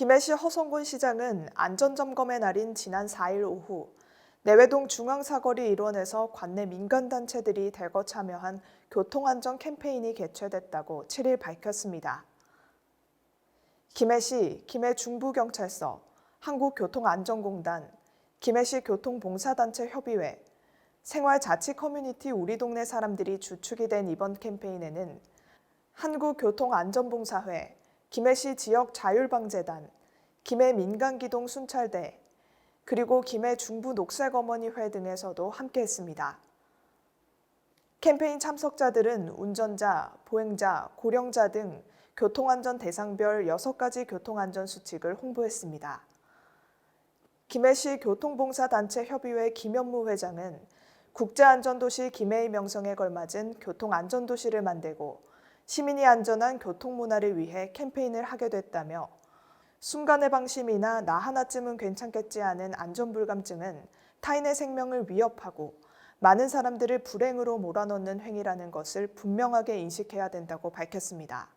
김해시 허성군 시장은 안전점검의 날인 지난 4일 오후 내외동 중앙사거리 일원에서 관내 민간단체들이 대거 참여한 교통안전 캠페인이 개최됐다고 7일 밝혔습니다. 김해시 김해중부경찰서, 한국교통안전공단, 김해시 교통봉사단체 협의회, 생활자치 커뮤니티 우리 동네 사람들이 주축이 된 이번 캠페인에는 한국교통안전봉사회, 김해시 지역 자율방재단, 김해 민간기동 순찰대, 그리고 김해 중부 녹색어머니회 등에서도 함께했습니다. 캠페인 참석자들은 운전자, 보행자, 고령자 등 교통안전 대상별 6가지 교통안전 수칙을 홍보했습니다. 김해시 교통봉사단체 협의회 김현무 회장은 국제안전도시 김해의 명성에 걸맞은 교통안전도시를 만들고 시민이 안전한 교통 문화를 위해 캠페인을 하게 됐다며 순간의 방심이나 나 하나쯤은 괜찮겠지 하는 안전불감증은 타인의 생명을 위협하고 많은 사람들을 불행으로 몰아넣는 행위라는 것을 분명하게 인식해야 된다고 밝혔습니다.